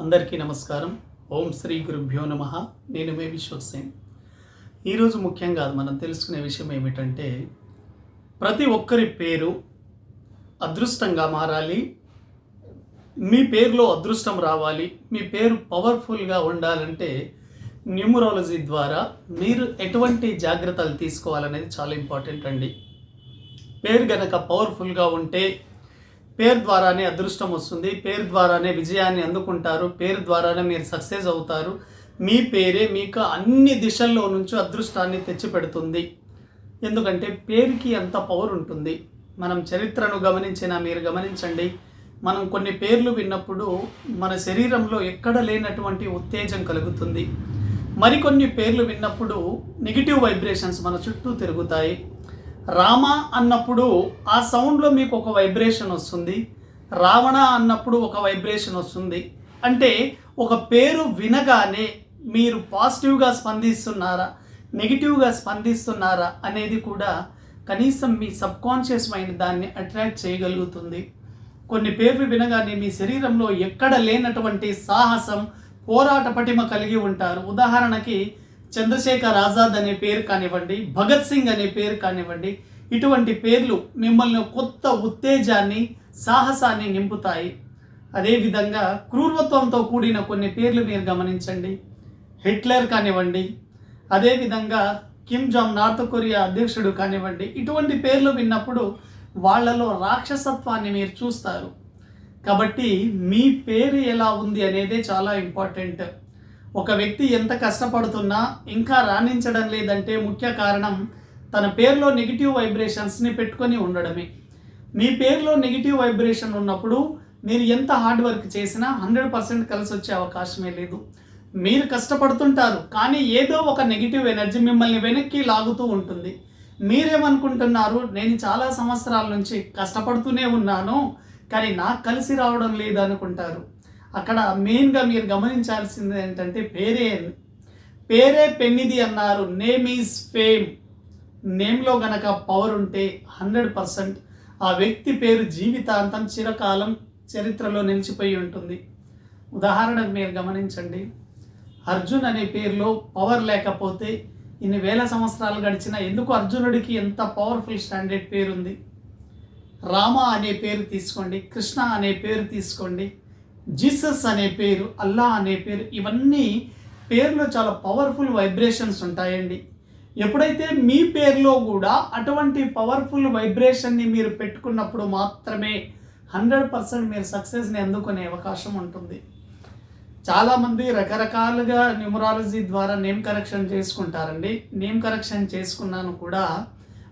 అందరికీ నమస్కారం. ఓం శ్రీ గురుభ్యో నమ. నేను మే విశ్వక్సేన్ ఈరోజు ముఖ్యంగా మనం తెలుసుకునే విషయం ఏమిటంటే ప్రతి ఒక్కరి పేరు అదృష్టంగా మారాలి. మీ పేరులో అదృష్టం రావాలి. మీ పేరు పవర్ఫుల్గా ఉండాలంటే న్యూమరాలజీ ద్వారా మీరు ఎటువంటి జాగ్రత్తలు తీసుకోవాలనేది చాలా ఇంపార్టెంట్ అండి. పేరు గనక పవర్ఫుల్గా ఉంటే పేరు ద్వారానే అదృష్టం వస్తుంది. పేరు ద్వారానే విజయాన్ని అందుకుంటారు. పేరు ద్వారానే మీరు సక్సెస్ అవుతారు. మీ పేరే మీకు అన్ని దిశల్లో నుంచి అదృష్టాన్ని తెచ్చిపెడుతుంది. ఎందుకంటే పేరుకి అంత పవర్ ఉంటుంది. మనం చరిత్రను గమనించినా మీరు గమనించండి. మనం కొన్ని పేర్లు విన్నప్పుడు మన శరీరంలో ఎక్కడ లేనటువంటి ఉత్తేజం కలుగుతుంది. మరికొన్ని పేర్లు విన్నప్పుడు నెగిటివ్ వైబ్రేషన్స్ మన చుట్టూ తిరుగుతాయి. రామ అన్నప్పుడు ఆ సౌండ్లో మీకు ఒక వైబ్రేషన్ వస్తుంది. రావణ అన్నప్పుడు ఒక వైబ్రేషన్ వస్తుంది. అంటే ఒక పేరు వినగానే మీరు పాజిటివ్గా స్పందిస్తున్నారా నెగిటివ్గా స్పందిస్తున్నారా అనేది కూడా కనీసం మీ సబ్కాన్షియస్ మైండ్ దాన్ని అట్రాక్ట్ చేయగలుగుతుంది. కొన్ని పేర్లు వినగానే మీ శరీరంలో ఎక్కడ లేనటువంటి సాహసం పోరాట పటిమ కలిగి ఉంటారు. ఉదాహరణకి చంద్రశేఖర్ ఆజాద్ అనే పేరు కానివ్వండి భగత్ సింగ్ అనే పేరు కానివ్వండి ఇటువంటి పేర్లు మిమ్మల్ని కొత్త ఉత్తేజాన్ని సాహసాన్ని నింపుతాయి. అదేవిధంగా క్రూరత్వంతో కూడిన కొన్ని పేర్లు మీరు గమనించండి. హిట్లర్ కానివ్వండి అదేవిధంగా కిమ్ జాంగ్ నార్త్ కొరియా అధ్యక్షుడు కానివ్వండి ఇటువంటి పేర్లు విన్నప్పుడు వాళ్ళలో రాక్షసత్వాన్ని మీరు చూస్తారు. కాబట్టి మీ పేరు ఎలా ఉంది అనేదే చాలా ఇంపార్టెంట్. ఒక వ్యక్తి ఎంత కష్టపడుతున్నా ఇంకా రాణించడం లేదంటే ముఖ్య కారణం తన పేరులో నెగిటివ్ వైబ్రేషన్స్ని పెట్టుకొని ఉండడమే. మీ పేరులో నెగిటివ్ వైబ్రేషన్ ఉన్నప్పుడు మీరు ఎంత హార్డ్ వర్క్ చేసినా హండ్రెడ్ పర్సెంట్ కలిసి వచ్చే అవకాశమే లేదు. మీరు కష్టపడుతుంటారు కానీ ఏదో ఒక నెగిటివ్ ఎనర్జీ మిమ్మల్ని వెనక్కి లాగుతూ ఉంటుంది. మీరేమనుకుంటున్నారు నేను చాలా సంవత్సరాల నుంచి కష్టపడుతూనే ఉన్నాను కానీ నాకు కలిసి రావడం లేదు అనుకుంటారు అక్కడ మెయిన్గా మీరు గమనించాల్సింది ఏంటంటే పేరే పేరే పెన్నిది అన్నారు. Name is fame. నేమ్లో గనక పవర్ ఉంటే హండ్రెడ్ పర్సెంట్ ఆ వ్యక్తి పేరు జీవితాంతం చిరకాలం చరిత్రలో నిలిచిపోయి ఉంటుంది. ఉదాహరణకు మీరు గమనించండి. అర్జున్ అనే పేరులో పవర్ లేకపోతే ఇన్ని వేల సంవత్సరాలు గడిచినా ఎందుకు అర్జునుడికి ఎంత పవర్ఫుల్ స్టాండర్డ్ పేరుంది? రామ అనే పేరు తీసుకోండి. కృష్ణ అనే పేరు తీసుకోండి. జీసస్ అనే పేరు అల్లా అనే పేరు ఇవన్నీ పేర్లో చాలా పవర్ఫుల్ వైబ్రేషన్స్ ఉంటాయండి. ఎప్పుడైతే మీ పేరులో కూడా అటువంటి పవర్ఫుల్ వైబ్రేషన్ని మీరు పెట్టుకున్నప్పుడు మాత్రమే హండ్రెడ్ పర్సెంట్ మీరు సక్సెస్ని అందుకునే అవకాశం ఉంటుంది. చాలామంది రకరకాలుగా న్యూమరాలజీ ద్వారా నేమ్ కరెక్షన్ చేసుకుంటారండి. నేమ్ కరెక్షన్ చేసుకున్నాను కూడా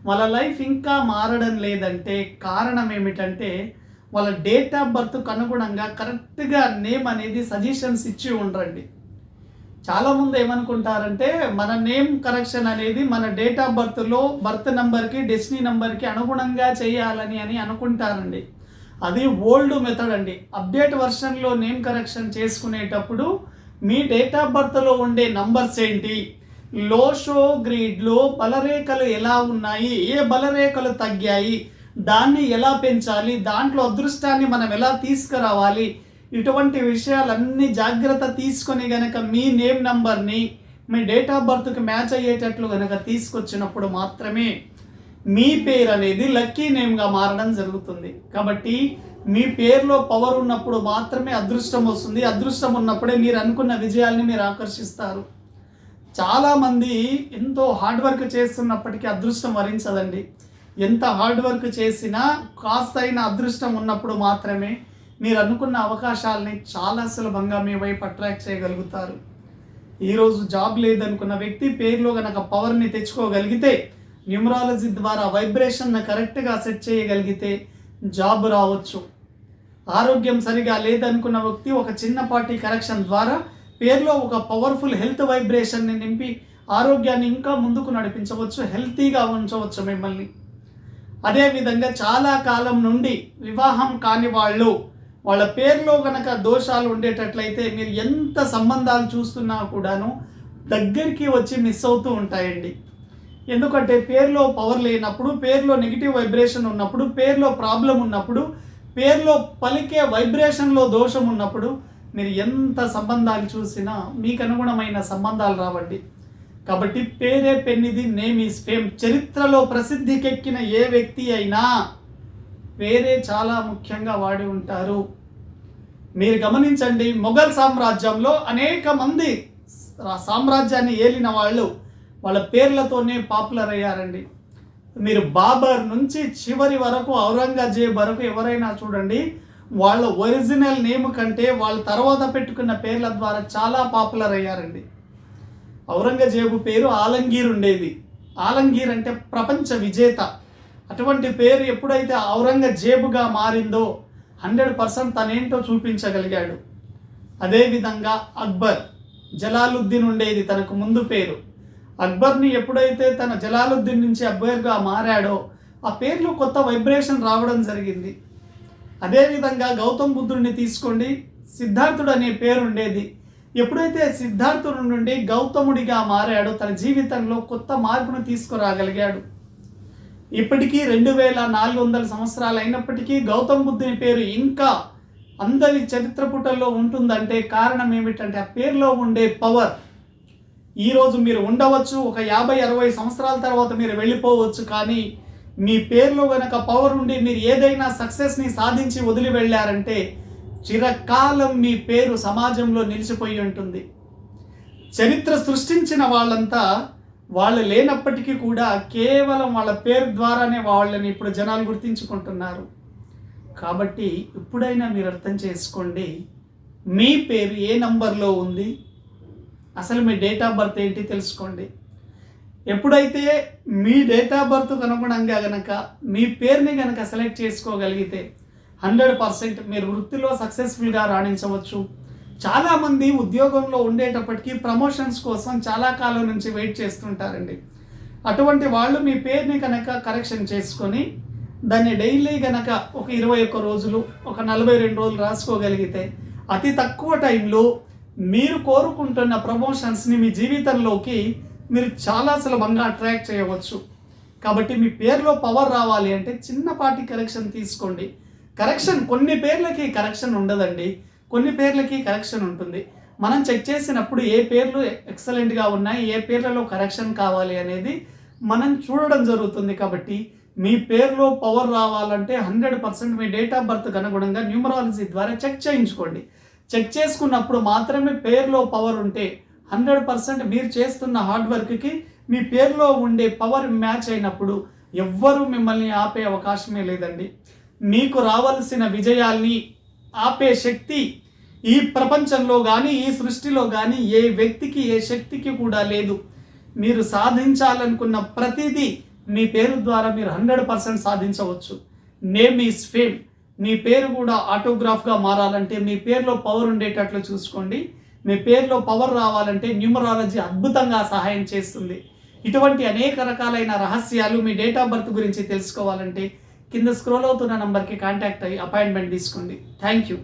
వాళ్ళ లైఫ్ ఇంకా మారడం లేదంటే కారణం ఏమిటంటే వాళ్ళ డేట్ ఆఫ్ బర్త్కు అనుగుణంగా కరెక్ట్గా నేమ్ అనేది సజెషన్స్ ఇచ్చి ఉండరండి చాలామంది ఏమనుకుంటారంటే మన నేమ్ కరెక్షన్ అనేది మన డేట్ ఆఫ్ బర్త్లో బర్త్ నెంబర్కి డెస్టినీ నెంబర్కి అనుగుణంగా చేయాలని అని అనుకుంటారండి. అది ఓల్డ్ మెథడ్ అండి. అప్డేట్ వర్షన్లో నేమ్ కరెక్షన్ చేసుకునేటప్పుడు మీ డేట్ ఆఫ్ బర్త్లో ఉండే నంబర్స్ ఏంటి? లోషో గ్రీడ్లో బలరేఖలు ఎలా ఉన్నాయి? ఏ బలరేఖలు తగ్గాయి? దాన్ని ఎలా పెంచాలి? దాంట్లో అదృష్టాన్ని మనం ఎలా తీసుకురావాలి? ఇటువంటి విషయాలన్నీ జాగ్రత్త తీసుకొని గనక మీ నేమ్ నంబర్ని మీ డేట్ ఆఫ్ బర్త్కి మ్యాచ్ అయ్యేటట్లు గనక తీసుకొచ్చినప్పుడు మాత్రమే మీ పేరు అనేది లక్కీ నేమ్గా మారడం జరుగుతుంది. కాబట్టి మీ పేరులో పవర్ ఉన్నప్పుడు మాత్రమే అదృష్టం వస్తుంది. అదృష్టం ఉన్నప్పుడే మీరు అనుకున్న విజయాల్ని మీరు ఆకర్షిస్తారు. చాలామంది ఎంతో హార్డ్ వర్క్ చేస్తున్నప్పటికీ అదృష్టం వరించదండి. ఎంత హార్డ్ వర్క్ చేసినా కాస్త అయిన అదృష్టం ఉన్నప్పుడు మాత్రమే మీరు అనుకున్న అవకాశాలని చాలా సులభంగా మీ వైపు అట్రాక్ట్ చేయగలుగుతారు. ఈరోజు జాబ్ లేదనుకున్న వ్యక్తి పేరులో కనుక పవర్ని తెచ్చుకోగలిగితే న్యూమరాలజీ ద్వారా వైబ్రేషన్ను కరెక్ట్గా సెట్ చేయగలిగితే జాబ్ రావచ్చు. ఆరోగ్యం సరిగా లేదనుకున్న వ్యక్తి ఒక చిన్నపాటి కరెక్షన్ ద్వారా పేరులో ఒక పవర్ఫుల్ హెల్త్ వైబ్రేషన్ని నింపి ఆరోగ్యాన్ని ఇంకా ముందుకు నడిపించవచ్చు హెల్తీగా ఉంచవచ్చు మిమ్మల్ని. అదేవిధంగా చాలా కాలం నుండి వివాహం కాని వాళ్ళు వాళ్ళ పేరులో కనుక దోషాలు ఉండేటట్లయితే మీరు ఎంత సంబంధాలు చూస్తున్నా కూడాను దగ్గరికి వచ్చి మిస్ అవుతూ ఉంటాయండి. ఎందుకంటే పేరులో పవర్ లేనప్పుడు పేరులో నెగిటివ్ వైబ్రేషన్ ఉన్నప్పుడు పేరులో ప్రాబ్లం ఉన్నప్పుడు పేరులో పలికే వైబ్రేషన్లో దోషం ఉన్నప్పుడు మీరు ఎంత సంబంధాలు చూసినా మీకు అనుగుణమైన సంబంధాలు రావండి. కాబట్టి పేరే పెన్నిది నేమ్ ఈస్ ఫేమ్. చరిత్రలో ప్రసిద్ధికెక్కిన ఏ వ్యక్తి అయినా పేరే చాలా ముఖ్యంగా వాడి ఉంటారు. మీరు గమనించండి మొఘల్ సామ్రాజ్యంలో అనేక మంది సామ్రాజ్యాన్ని ఏలిన వాళ్ళు వాళ్ళ పేర్లతోనే పాపులర్ అయ్యారండి. మీరు బాబర్ నుంచి చివరి వరకు ఔరంగజేబ్ వరకు ఎవరైనా చూడండి వాళ్ళ ఒరిజినల్ నేమ్ కంటే వాళ్ళ తర్వాత పెట్టుకున్న పేర్ల ద్వారా చాలా పాపులర్ అయ్యారండి. ఔరంగజేబు పేరు ఆలంగీర్ ఉండేది. ఆలంగీర్ అంటే ప్రపంచ విజేత. అటువంటి పేరు ఎప్పుడైతే ఔరంగజేబుగా మారిందో హండ్రెడ్ పర్సెంట్ తనేంటో చూపించగలిగాడు. అదేవిధంగా అక్బర్ జలాలుద్దీన్ ఉండేది తనకు ముందు పేరు. అక్బర్ని ఎప్పుడైతే తన జలాలుద్దీన్ నుంచి అక్బర్గా మారాడో ఆ పేర్లో కొత్త వైబ్రేషన్ రావడం జరిగింది. అదేవిధంగా గౌతమ్ బుద్ధుడిని తీసుకోండి సిద్ధార్థుడు అనే పేరు ఉండేది. ఎప్పుడైతే సిద్ధార్థుడు నుండి గౌతముడిగా మారాడో తన జీవితంలో కొత్త మార్పును తీసుకురాగలిగాడు. ఇప్పటికీ రెండు వేల నాలుగు వందల సంవత్సరాలు అయినప్పటికీ గౌతమ్ బుద్ధుని పేరు ఇంకా అందరి చరిత్ర పుటల్లో ఉంటుందంటే కారణం ఏమిటంటే ఆ పేరులో ఉండే పవర్ ఈరోజు మీరు ఉండవచ్చు ఒక యాభై అరవై సంవత్సరాల తర్వాత మీరు వెళ్ళిపోవచ్చు కానీ మీ పేరులో కనుక పవర్ ఉండి మీరు ఏదైనా సక్సెస్ని సాధించి వదిలి వెళ్ళారంటే చిరకాలం మీ పేరు సమాజంలో నిలిచిపోయి ఉంటుంది. చరిత్ర సృష్టించిన వాళ్ళంతా వాళ్ళు లేనప్పటికీ కూడా కేవలం వాళ్ళ పేరు ద్వారానే వాళ్ళని ఇప్పుడు జనాలు గుర్తించుకుంటున్నారు. కాబట్టి ఇప్పుడైనా మీరు అర్థం చేసుకోండి మీ పేరు ఏ నంబర్లో ఉంది? అసలు మీ డేట్ ఆఫ్ బర్త్ ఏంటి తెలుసుకోండి. ఎప్పుడైతే మీ డేట్ ఆఫ్ బర్త్కు అనుగుణంగా కనుక మీ పేరుని కనుక సెలెక్ట్ చేసుకోగలిగితే హండ్రెడ్ పర్సెంట్ మీరు వృత్తిలో సక్సెస్ఫుల్గా రాణించవచ్చు. చాలామంది ఉద్యోగంలో ఉండేటప్పటికీ ప్రమోషన్స్ కోసం చాలా కాలం నుంచి వెయిట్ చేస్తుంటారండి. అటువంటి వాళ్ళు మీ పేరుని కనుక కరెక్షన్ చేసుకొని దాన్ని డైలీ గనక ఒక ఇరవై ఒక్క రోజులు ఒక నలభై రెండు రోజులు రాసుకోగలిగితే అతి తక్కువ టైంలో మీరు కోరుకుంటున్న ప్రమోషన్స్ని మీ జీవితంలోకి మీరు చాలా సులభంగా అట్రాక్ట్ చేయవచ్చు. కాబట్టి మీ పేరులో పవర్ రావాలి అంటే చిన్నపాటి కరెక్షన్ తీసుకోండి. కరెక్షన్ కొన్ని పేర్లకి కరెక్షన్ ఉండదండి. కొన్ని పేర్లకి కరెక్షన్ ఉంటుంది. మనం చెక్ చేసినప్పుడు ఏ పేర్లు ఎక్సలెంట్గా ఉన్నాయి ఏ పేర్లలో కరెక్షన్ కావాలి అనేది మనం చూడడం జరుగుతుంది కాబట్టి మీ పేరులో పవర్ రావాలంటే హండ్రెడ్ పర్సెంట్ మీ డేట్ ఆఫ్ బర్త్ అనుగుణంగా న్యూమరాలజీ ద్వారా చెక్ చేయించుకోండి. చెక్ చేసుకున్నప్పుడు మాత్రమే పేరులో పవర్ ఉంటే హండ్రెడ్ పర్సెంట్ మీరు చేస్తున్న హార్డ్ వర్క్కి మీ పేరులో ఉండే పవర్ మ్యాచ్ అయినప్పుడు ఎవ్వరూ మిమ్మల్ని ఆపే అవకాశమే లేదండి. మీకు రావాల్సిన విజయాల్ని ఆపే శక్తి ఈ ప్రపంచంలో కానీ ఈ సృష్టిలో కానీ ఏ వ్యక్తికి ఏ శక్తికి కూడా లేదు. మీరు సాధించాలనుకున్న ప్రతిదీ మీ పేరు ద్వారా మీరు హండ్రెడ్ పర్సెంట్ సాధించవచ్చు. Name is fame. మీ పేరు కూడా ఆటోగ్రాఫ్గా మారాలంటే మీ పేరులో పవర్ ఉండేటట్లు చూసుకోండి. మీ పేరులో పవర్ రావాలంటే న్యూమరాలజీ అద్భుతంగా సహాయం చేస్తుంది. ఇటువంటి అనేక రకాలైన రహస్యాలు మీ డేట్ ఆఫ్ బర్త్ గురించి తెలుసుకోవాలంటే కింద స్క్రోల్ అవుతున్న నంబర్కి కాంటాక్ట్ అయ్యి అపాయింట్మెంట్ తీసుకోండి. Thank you